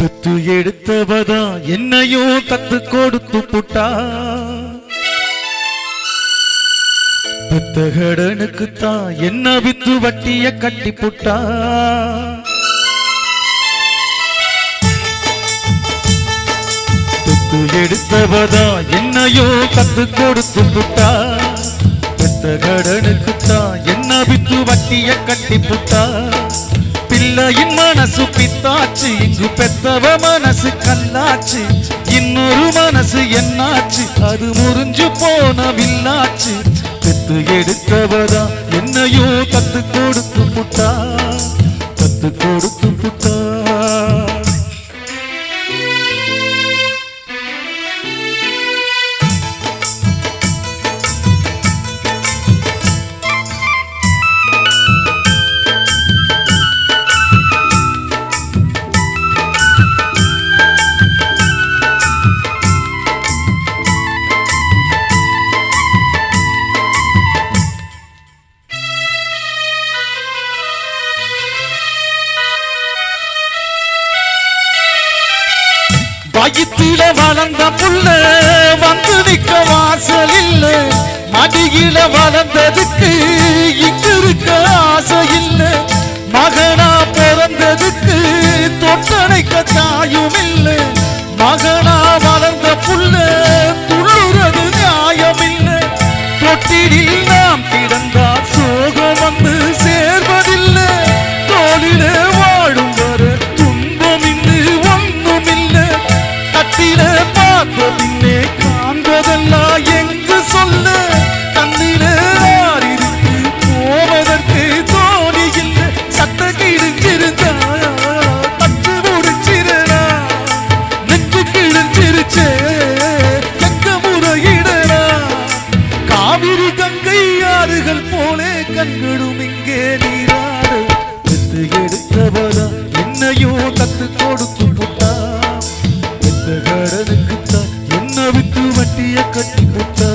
தத்து எடுத்தவதா என்னையும் தத்து கொடுத்து புட்டா? பெத்த கடனுக்குத்தான் என்ன வித்து வட்டிய கட்டி புட்டா? பெத்து எடுத்தவதா என்னையோ கத்து கொடுத்து புட்டா? பெத்த கடனுக்குத்தான் என்ன வித்து வட்டிய கட்டி புட்டா? பிள்ளையின் மனசு பித்தாச்சு. இங்கு பெத்தவ மனசு கல்லாச்சு. இன்னொரு மனசு என்னாச்சு? அது முறிஞ்சு போன வில்லாச்சு. பெத்து எடுத்தவதா என்னையோ கத்து கொடுத்து புட்டா. வயிற்றில வளர்ந்த புள்ள வந்து நிக்க வாசல் இல்ல. மடியில வளர்ந்ததுக்கு இங்கு இருக்க ஆசை இல்ல. மகனா பிறந்ததுக்கு தொட்டணைக்க தாயும் இல்லை. மகனா கண்களும் இங்கே நீராட. பெத்து எடுத்தவரா என்னையோ கத்து கொடுத்து புட்டா. எந்த கடனுக்குத்தான் என்ன வித்து வட்டிய கட்டி புட்டா.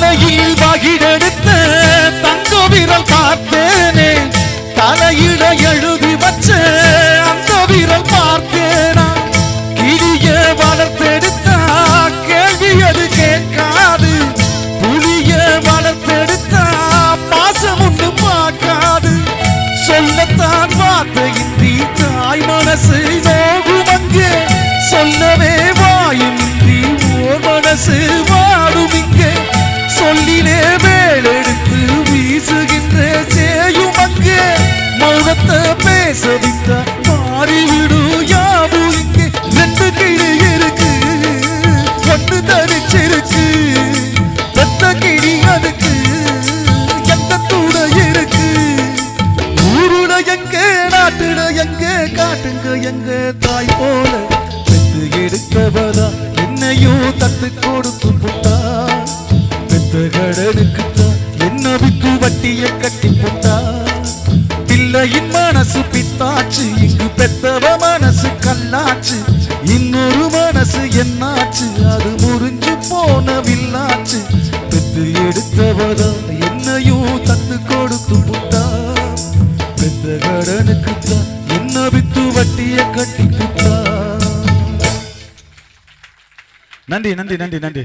தலையில் வகிடெடுத்த தங்க விரல் பார்த்தேனே. தலையிட எழுதி வச்ச அந்த விரல் பார்த்தேனா. கிளிய வளர்த்தெடுத்தா கேள்வி அது கேட்காது. புலிய வளர்த்தெடுத்தா பாசம் ஒன்று பார்க்காது. சொல்லத்தான் வார்த்தையின்றி தாய் மனசு நோகும் காட்டுங்க எங்க தாய் போல? பெத்து எடுத்தவரா என்னையோ தத்து கொடுத்து புட்டா? பெத்த கடனுக்கு என்ன வித்து வட்டிய கட்டி புட்டா? பிள்ளையின் மனசு பித்தாச்சு இங்கு பெத்தவ மனசு கல்லாச்சு இன்னொரு மனசு என்னாச்சு? அது முறிஞ்சு போனவில்லாச்சு பெத்து எடுத்தவரா என்னையோ கட்டி நன்றி நன்றி நன்றி நன்றி.